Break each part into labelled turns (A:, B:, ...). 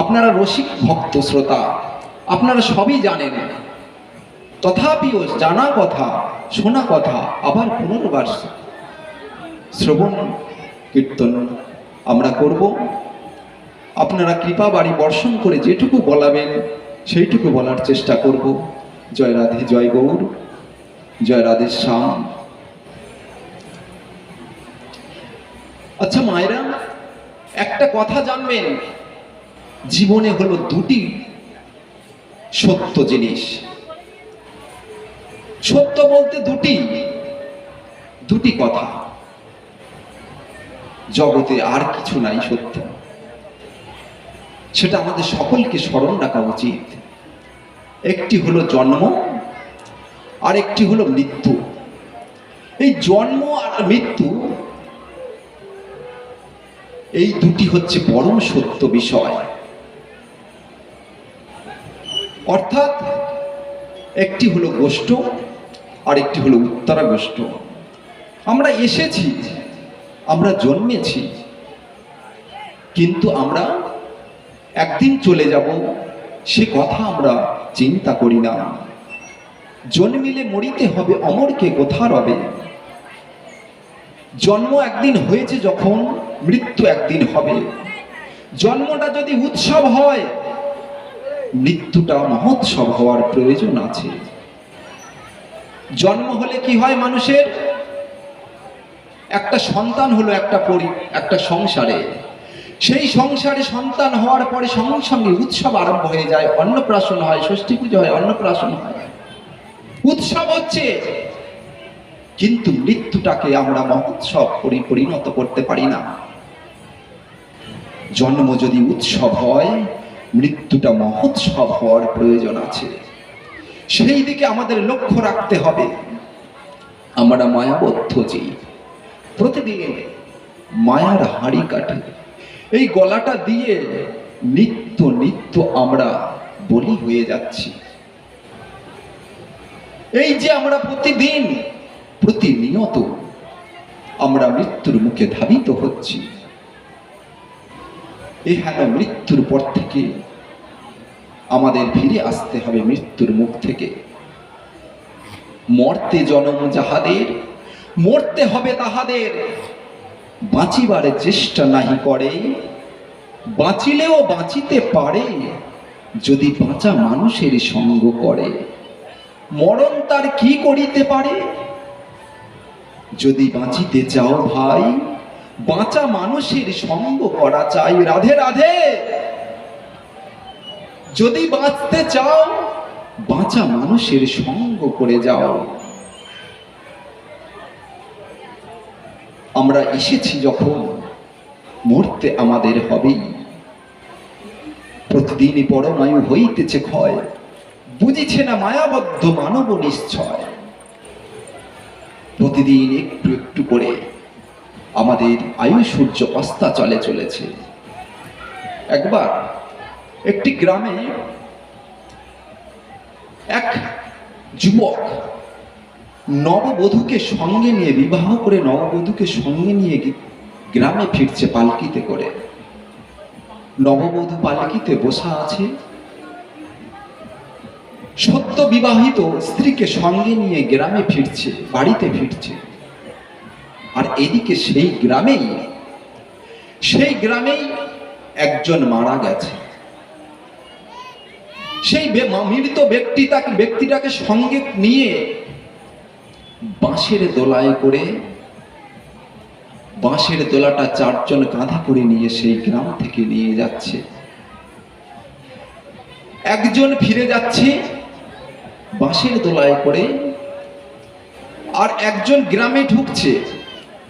A: আপনারা রসিক ভক্ত শ্রোতা, আপনারা সবই জানেন। তথাপিও জানা কথা, শোনা কথা আবার পুনর্বার শ্রবণ, কীর্তন আমরা করব। আপনারা কৃপা বাড়ি বর্ষণ করে যেটুকু বলাবেন, সেইটুকু বলার চেষ্টা করব। জয় রাধে, জয় গৌর, জয় রাধে শ্যাম। আচ্ছা মায়েরা, একটা কথা জানবেন জীবনে হলো দুটি সত্য জিনিস। সত্য বলতে দুটি দুটি কথা। জগতে আর কিছু নাই সত্য। সেটা আমাদের সকলকে স্মরণ রাখা উচিত। একটি হলো জন্ম আর একটি হলো মৃত্যু। এই জন্ম আর মৃত্যু, এই দুটি হচ্ছে পরম সত্য বিষয়। অর্থাৎ একটি হলো গোষ্ঠ আর একটি হলো উত্তরা গোষ্ঠ। আমরা এসেছি, আমরা জন্মেছি, কিন্তু আমরা একদিন চলে যাব, সে কথা আমরা চিন্তা করি না। জন্মিলে মরিতে হবে অমরকে কোথা রবে? জন্ম একদিন হয়েছে যখন মৃত্যু একদিন হবে। জন্মটা যদি উৎসব হয় মৃত্যুটা মহোৎসব হওয়ার প্রয়োজন আছে। জন্ম হলে কি হয় মানুষের? একটা সন্তান হলো একটা পরি, একটা সংসারে। সেই সংসারে সন্তান হওয়ার পরে সঙ্গে সঙ্গে উৎসব আরম্ভ হয়ে যায়, অন্নপ্রাশন হয়, ষষ্ঠী পুজো হয়, অন্নপ্রাশন হয়। উৎসব হচ্ছে, কিন্তু মৃত্যুটাকে আমরা মহোৎসব পরি, পরিণত করতে পারি না। জন্ম যদি উৎসব হয় মৃত্যুটা মহোৎসব হওয়ার প্রয়োজন আছে। সেই দিকে আমাদের লক্ষ্য রাখতে হবে। আমরা মায়াবদ্ধ যে প্রতিদিন মায়ার হাড়ি কাটে এই গলাটা দিয়ে নিত্য নিত্য আমরা বলি হয়ে যাচ্ছি। এই যে আমরা প্রতিদিন, প্রতিনিয়ত আমরা মৃত্যুর মুখে ধাবিত হচ্ছি। এই মৃত্যুর পর থেকে আমাদের ফিরে আসতে হবে মৃত্যুর মুখ থেকে। মর্তে জনম যাহাদের, মরতে হবে তাহাদের। বাঁচিবার চেষ্টা নাহি করে, বাঁচিলেও বাঁচিতে পারে, যদি বাঁচা মানুষের সঙ্গ করে। মরণ তার কি করিতে পারে? যদি বাঁচিতে চাও ভাই বাঁচা মানুষের সঙ্গ করা চাই। রাধে রাধে। যদি বাঁচতে চাও, বাঁচা মানুষের সঙ্গ করে যাও। আমরা এসেছি যখন, মরতে আমাদের হবেই প্রতিদিনই পরমায়ু হইতেছে ক্ষয়, বুঝিছে না মায়াবদ্ধ মানব নিশ্চয়। প্রতিদিন একটু একটু করে আমাদের আয়ু সূর্য অস্তা চলে চলেছে। একবার একটি গ্রামে এক যুবক নববধূকে সঙ্গে নিয়ে, বিবাহ করে নববধূকে সঙ্গে নিয়ে গ্রামে ফিরছে পালকিতে করে। নববধূ পালকিতে বসা আছে। সদ্য বিবাহিত স্ত্রীকে সঙ্গে নিয়ে গ্রামে ফিরছে, বাড়িতে ফিরছে। আর এদিকে সেই গ্রামেই সেই গ্রামেই একজন মারা গেছে। সেই মৃত ব্যক্তি তাকে ব্যক্তিটাকে সঙ্গে নিয়ে বাঁশের দোলায় করে, বাঁশের দোলাটা চারজন কাঁধে করে নিয়ে সেই গ্রাম থেকে নিয়ে যাচ্ছে। একজন ফিরে যাচ্ছে বাঁশের দোলায় করে, আর একজন গ্রামে ঢুকছে।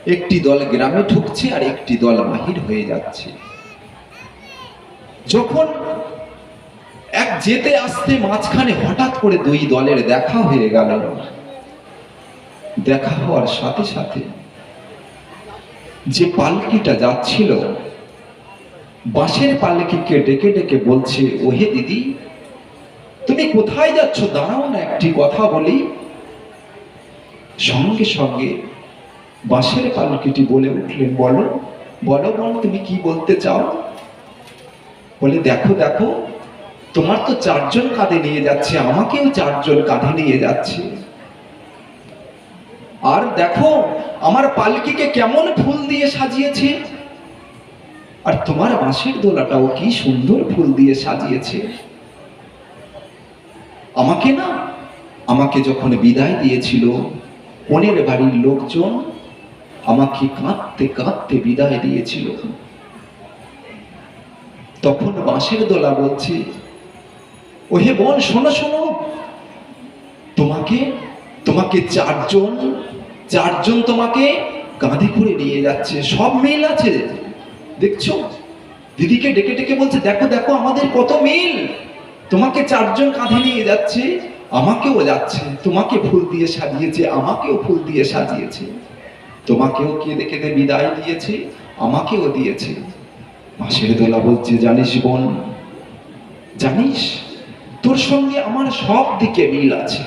A: একটি দল গ্রামে ঢুকছে আর একটি দল বাহির হয়ে যাচ্ছে। যখন এক যেতে আসতে মাঝখানে হঠাৎ করে দুই দলের দেখা হয়ে গেল। দেখা হওয়ার সাথে সাথে যে পালকিটা যাচ্ছিল, বাঁশের পালকিকে ডেকে ডেকে বলছে, ওহে দিদি, তুমি কোথায় যাচ্ছ? দাঁড়াও না, একটি কথা বলি। সঙ্গে সঙ্গে বাঁশের পালকিটি বলে উঠলেন, বলো বলো বল, তুমি কি বলতে চাও? বলে, দেখো দেখো, তোমার তো চারজন কাঁধে নিয়ে যাচ্ছে, আমাকেও চারজন কাঁধে নিয়ে যাচ্ছে। আর দেখো, আমার পালকিকে কেমন ফুল দিয়ে সাজিয়েছে। আর তোমার বাঁশের দোলাটাও কি সুন্দর ফুল দিয়ে সাজিয়েছে। আমাকে না, আমাকে যখন বিদায় দিয়েছিল, পনেরো বাড়ির লোকজন আমাকে কাঁদতে কাঁদতে বিদায় দিয়েছিল। তখন বাঁশের দোলা বলছে, ওহে বোন শোনো শোনো। তোমাকে তোমাকে চারজন চারজন তোমাকে কাঁধে করে নিয়ে যাচ্ছে। সব মিল আছে। দেখছ? দিদিকে ডেকে ডেকে বলছে, দেখো দেখো, আমাদের কত মিল। তোমাকে চারজন কাঁধে নিয়ে যাচ্ছে। আমাকেও যাচ্ছে। তোমাকে ফুল দিয়ে সাজিয়েছে, আমাকেও ফুল দিয়ে সাজিয়েছে। তোমাকেও কেঁদে কেঁদে বিদায় দিয়েছে? আমাকেও দিয়েছে। মাসের দোলা বলছে, জানিস বোন, জানিস? তোর সঙ্গে আমার সব দিকে মিল আছে।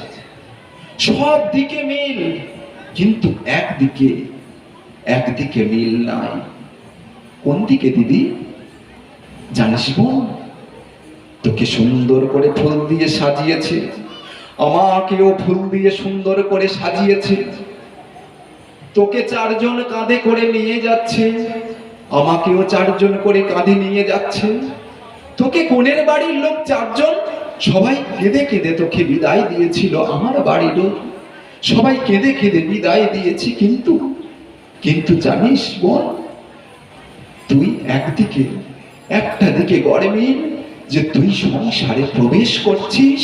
A: সব দিকে মিল, কিন্তু একদিকে একদিকে মিল নাই। কোন দিকে দিদি? জানিস বোন, তোকে সুন্দর করে ফুল দিয়ে সাজিয়েছে। আমাকেও ফুল দিয়ে সুন্দর করে সাজিয়েছে। তোকে চারজন কাঁধে করে নিয়ে যাচ্ছে। আমাকেও চারজন করে কাঁধে নিয়ে যাচ্ছে। তোকে কোনের বাড়ির লোক চারজন? সবাই কেঁদে কেঁদে তোকে বিদায় দিয়েছিল আমার বাড়ির লোক। সবাই কেঁদে কেঁদে বিদায় দিয়েছি কিন্তু কিন্তু জানিস বল তুই একদিকে, একটা দিকে গরমে যে তুই সংসারে প্রবেশ করছিস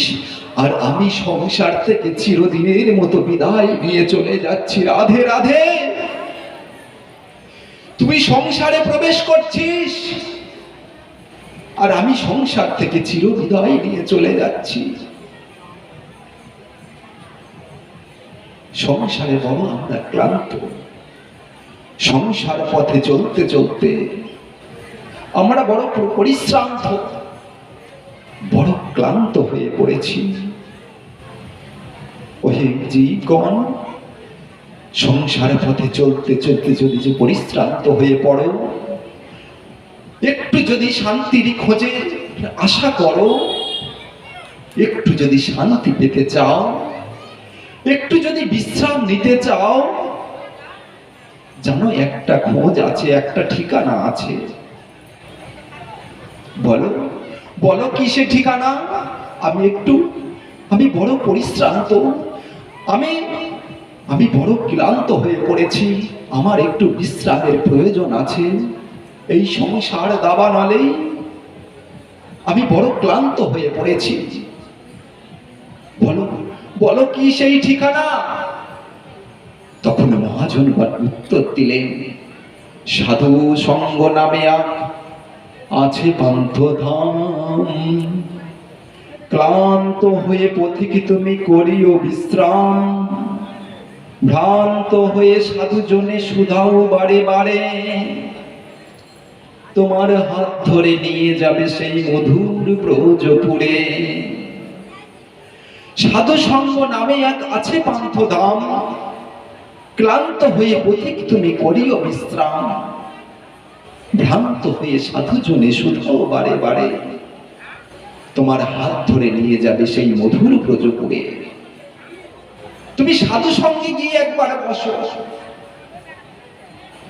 A: আর আমি সংসার থেকে চিরদিনের মতো বিদায় নিয়ে চলে যাচ্ছি। রাধে রাধে। তুই সংসারে প্রবেশ করছিস। আর আমি সংসার থেকে চির বিদায় নিয়ে চলে যাচ্ছি। সংসারে বড় আমরা ক্লান্ত। সংসার পথে চলতে চলতে আমরা বড় পরিশ্রান্ত। বড় ক্লান্ত হয়ে পড়েছি। ওহে জীবগণ, সংসার পথে চলতে চলতে যদি যে পরিশ্রান্ত হয়ে পড়ো, একটু যদি শান্তির খোঁজে আশা করো, একটু যদি শান্তি পেতে চাও, একটু যদি বিশ্রাম নিতে চাও, জানো একটা খোঁজ আছে, একটা ঠিকানা আছে। বলো। বলো কি সে ঠিকানা? আমি একটু, আমি বড় পরিশ্রান্ত। আমি আমি বড় ক্লান্ত হয়ে পড়েছি। আমার একটু বিশ্রামের প্রয়োজন আছে। এই সংসার দাবা নলেই আমি বড় ক্লান্ত হয়ে পড়েছি। বলো বলো কি সেই ঠিকানা? তখন মহাজন উত্তর দিলেন, সাধু সঙ্গ নামে আছে ক্লান্ত হয়ে পথিকে তুমি করিও বিশ্রাম। ভ্রান্ত হয়ে সুধাও তোমার হাত ধরে নিয়ে যাবে সেই মধুর ব্রজপুরে। সাধু সঙ্গ নামে এক আছে পান্থ পান্থধাম ক্লান্ত হয়ে পথিক তুমি করিও বিশ্রাম। ভ্রান্ত হয়ে সাধুজনে শুধাও বারে বারে। তোমার হাত ধরে নিয়ে যাবে সেই মধুর ব্রজপুরে তুমি সাধু সঙ্গে গিয়ে একবার বসো।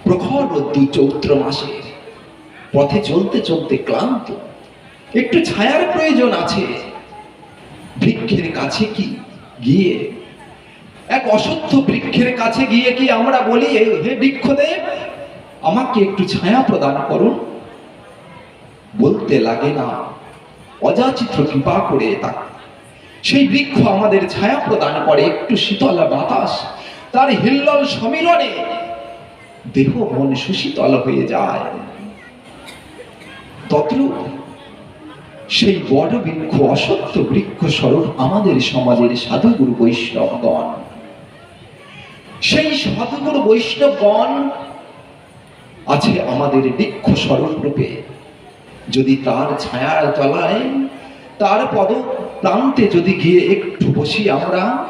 A: প্রখর রোদ্দু চৈত্র মাসে পথে চলতে চলতে ক্লান্ত। একটু ছায়ার প্রয়োজন আছে। বৃক্ষের কাছে কি গিয়ে? এক অসত্য বৃক্ষের কাছে গিয়ে কি আমরা বলি "এই হে বৃক্ষদেব আমাকে একটু ছায়া প্রদান করুন। বলতে লাগে না। অযাচিত্র কৃপা করে তা সেই বৃক্ষ আমাদের ছায়া প্রদান করে। একটু শীতল বাতাস। তার হিল্লল সমীরণে দেহ মন সুশীতল হয়ে যায়। তদ্রূপ সেই বড় বৃক্ষ, অসত্য বৃক্ষ স্বরূপ আমাদের সমাজের সাধুগুরু বৈষ্ণবগণ। সেই সাধুগুরু বৈষ্ণবগণ আছে আমাদের বৃক্ষ স্বরূপ রূপে। যদি তার ছায়ার তলায়, তার পদ প্রান্তে যদি গিয়ে একটু বসি আমরা,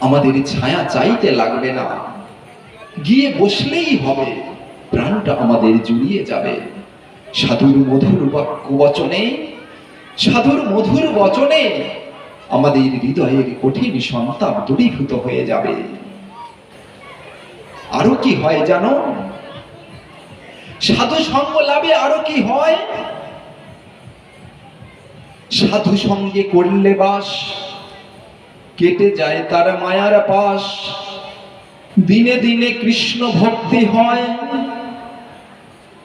A: আমাদের ছায়া চাইতে লাগবে না। গিয়ে বসলেই হবে, প্রাণটা আমাদের জুড়িয়ে যাবে। সাধুর মধুর বাক্য বচনে সাধুর মধুর বচনে আমাদের হৃদয়ের কঠিন সন্তাপ দূরীভূত হয়ে যাবে। আরও কি হয় জানো? সাধু সঙ্গ লাভে আরও কি হয়? সাধু সঙ্গে করলে বাস, কেটে যায় তার মায়ার পাশ। দিনে দিনে কৃষ্ণ ভক্তি হয়।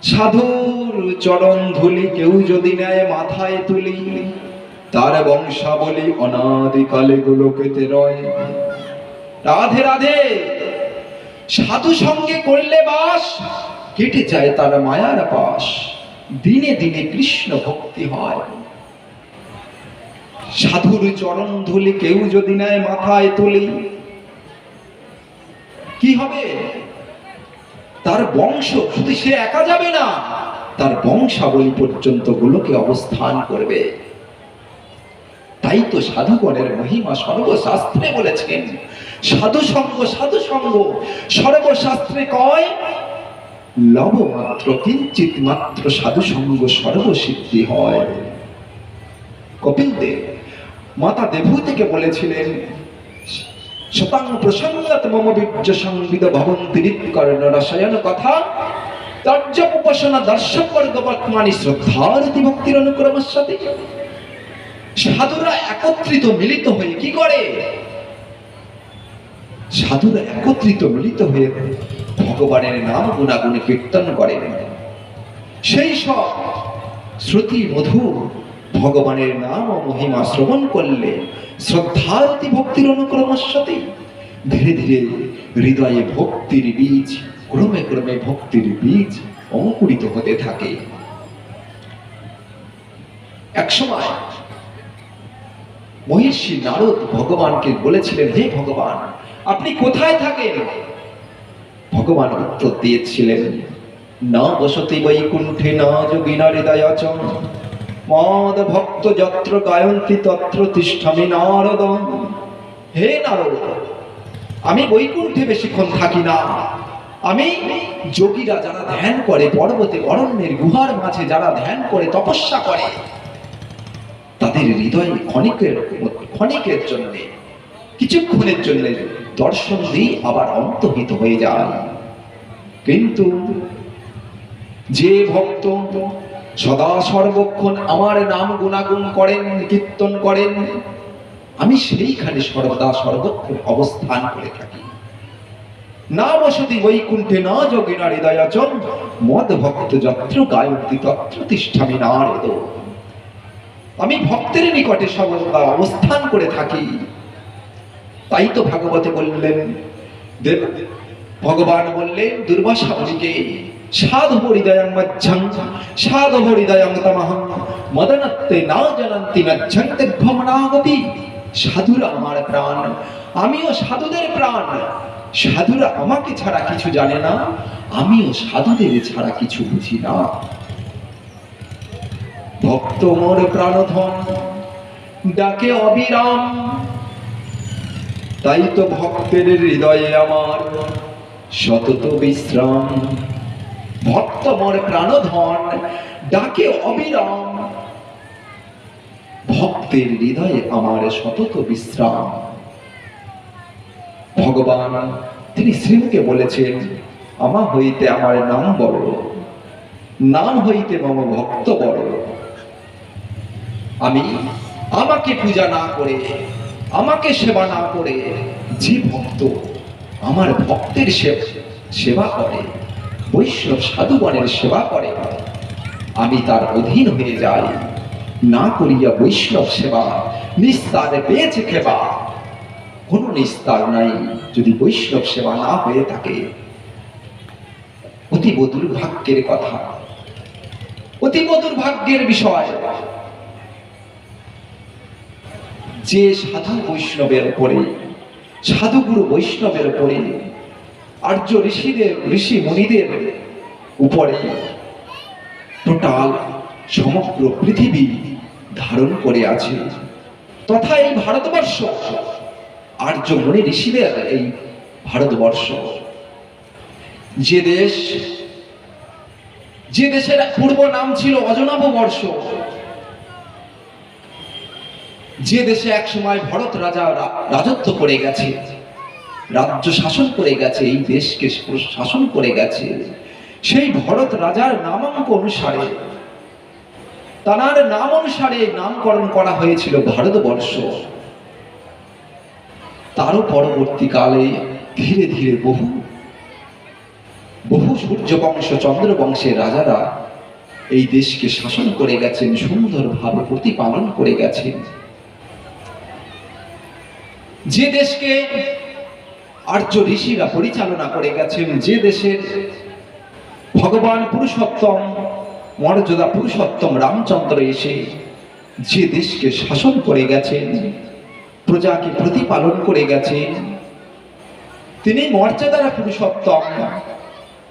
A: সাধুর চরণ ধুলি কেউ যদি নেয় মাথায় তুলি, তার বংশাবলী অনাদিকালে গোলকেতে রয়। রাধে রাধে! সাধু সঙ্গে করলে বাস, কেটে যায় তার মায়ার পাশ। দিনে দিনে কৃষ্ণ ভক্তি হয়। সাধুর চরণ ধুলি কেউ যদি নেয় মাথায় তুলি। কি হবে? তার বংশ, শুধু সে একা যাবে না, তার বংশাবলী পর্যন্ত গুলোকে অবস্থান করবে। তাই তো সাধুগণের মহিমা সর্বশাস্ত্রে বলেছেন সাধু সঙ্গ সাধু সঙ্গ সর্বশাস্ত্রে কয় লব মাত্র কিঞ্চিত মাত্র সাধু সঙ্গ সর্বসিদ্ধি হয়। কপিল দেব, মাতা দেবু থেকে বলেছিলেন, শতাং মম বীর্য সংবিদ রসায়ন কথা দর্শক বর্গ বর্তমানি ভক্তির অনুক্রমের সাথে সাধুরা একত্রিত মিলিত হয়ে কি করে? সাধুরা একত্রিত মিলিত হয়ে ভগবানের নাম গুণাগুণ কীর্তন করেন সেই সব শ্রুতি মধুর ভগবানের নাম ও মহিমা শ্রবণ করলে শ্রদ্ধারতি ভক্তির অনুক্রমের সাথে ধীরে ধীরে হৃদয়ে ভক্তির বীজ, ক্রমে ক্রমে ভক্তির বীজ অঙ্কুরিত হতে থাকে। এক সময় মহিষী নারদ ভগবানকে বলেছিলেন, হে ভগবান আপনি কোথায় থাকেন? ভগবান উত্তর দিয়েছিলেন, না বসতি বৈকুণ্ঠে, না যোগিনা হৃদয়চ মদ, ভক্ত, যত্র গায়ন্তি তত্র, তিষ্ঠামি, নারদ। হে নারদ, আমি বৈকুণ্ঠে বেশিক্ষণ থাকি না। আমি যোগীরা যারা ধ্যান করে, পর্বতে, অরণ্যের গুহার মাঝে যারা ধ্যান করে, তপস্যা করে, তাদের হৃদয়ে ক্ষণিকের ক্ষণিকের জন্য, কিছুক্ষণের জন্য দর্শন দিয়ে আবার অন্তহিত হয়ে যায়। কিন্তু যে ভক্ত সদা সর্বক্ষণ আমার নাম গুণাগুণ করেন, কীর্তন করেন, আমি সেইখানে সর্বদা সর্বক্ষণ অবস্থান করে থাকি। না বসতি বৈকুণ্ঠে, না যোগিনা হৃদয়াচন মদ ভক্ত যত্র গায়ন্তি তত্র তিষ্ঠামি নারদ। আমি ভক্তের নিকটে সর্বদা অবস্থান করে থাকি। তাই তো ভাগবতে বললেন ভগবান বললেন, দুর্বাসা মুনিকে সাধু হৃদয়ং মজ্জং সাধু হৃদয়ং তমহং মদনত্তে না জানন্তি না ঝন্তে ভ্রমণাগতি। সাধুরা আমার প্রাণ, আমিও সাধুদের প্রাণ। সাধুরা আমাকে ছাড়া কিছু জানে না, আমিও সাধুদের ছাড়া কিছু বুঝি না। ভক্ত মোর প্রাণধন, ডাকে অবিরাম তাই তো ভক্তের হৃদয়ে আমার সতত বিশ্রাম। ভক্ত মোর প্রাণধন, ডাকে অবিরাম। ভক্তের হৃদয়ে আমার সতত বিশ্রাম। ভগবান, তিনি শ্রীমুখে বলেছেন, আমা হইতে আমার নাম বড়, নাম হইতে মম ভক্ত বড়। আমি আমাকে পূজা না করে আমাকে সেবা না করে যে ভক্ত আমার ভক্তের সেবা করে বৈষ্ণব সাধুগণের সেবা করে, আমি তার অধীন হয়ে যাই। না করিয়া বৈষ্ণব সেবা, নিস্তারে পেয়েছে খেবা। কোনো নিস্তার নাই যদি বৈষ্ণব সেবা না হয়ে থাকে। অতীব দুর্ভাগ্যের কথা, অতীব দুর্ভাগ্যের বিষয়। যে সাধু বৈষ্ণবের উপরে, সাধুগুরু বৈষ্ণবের উপরে, আর্য ঋষিদের ঋষি মুনিদের উপরে টোটাল সমগ্র পৃথিবী ধারণ করে আছে। তথা এই ভারতবর্ষ, আর্য মুনি ঋষিদের এই ভারতবর্ষ। যে দেশ, যে দেশের পূর্ব নাম ছিল অজনাভ বর্ষ যে দেশে এক সময় ভরত রাজা রাজত্ব করে গেছে, রাজ্য শাসন করে গেছে, এই দেশকে শাসন করে গেছে, সেই ভরত রাজার নামাঙ্ক অনুসারে তার নাম অনুসারে নামকরণ করা হয়েছিল ভারতবর্ষ। তারও পরবর্তীকালে ধীরে ধীরে বহু বহু সূর্য বংশ চন্দ্র বংশের রাজারা এই দেশকে শাসন করে গেছেন, সুন্দরভাবে প্রতিপালন করে গেছেন। যে দেশকে আর্য ঋষিরা পরিচালনা করে গেছেন, যে দেশের ভগবান পুরুষোত্তম, মর্যাদা পুরুষোত্তম রামচন্দ্র এসে যে দেশকে শাসন করে গেছেন, প্রজাকে প্রতিপালন করে গেছেন, তিনি মর্যাদার পুরুষোত্তম,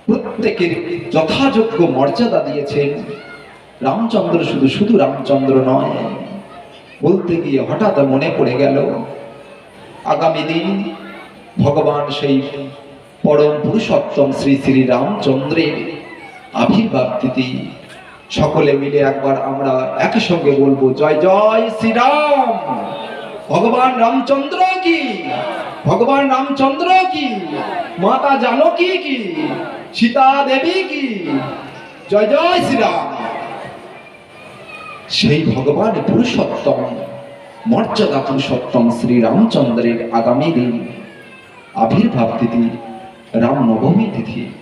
A: প্রত্যেকের যথাযোগ্য মর্যাদা দিয়েছেন। রামচন্দ্র শুধু শুধু রামচন্দ্র নয়, বলতে গিয়ে হঠাৎ মনে পড়ে গেল আগামী দিন ভগবান সেই পরম পুরুষোত্তম শ্রী শ্রী রামচন্দ্রের আবির্ভাব তিথি সকলে মিলে একবার আমরা একই সঙ্গে বলব, জয় জয় শ্রীরাম। ভগবান রামচন্দ্র কি? ভগবান রামচন্দ্র কি? মাতা জানকী কি? সীতা দেবী কি? জয় জয় শ্রীরাম। সেই ভগবান পুরুষোত্তম মর্যাদা সপ্তম শ্রীরামচন্দ্রের আগামী দিন। আবির্ভাব তিথি রামনবমী তিথি।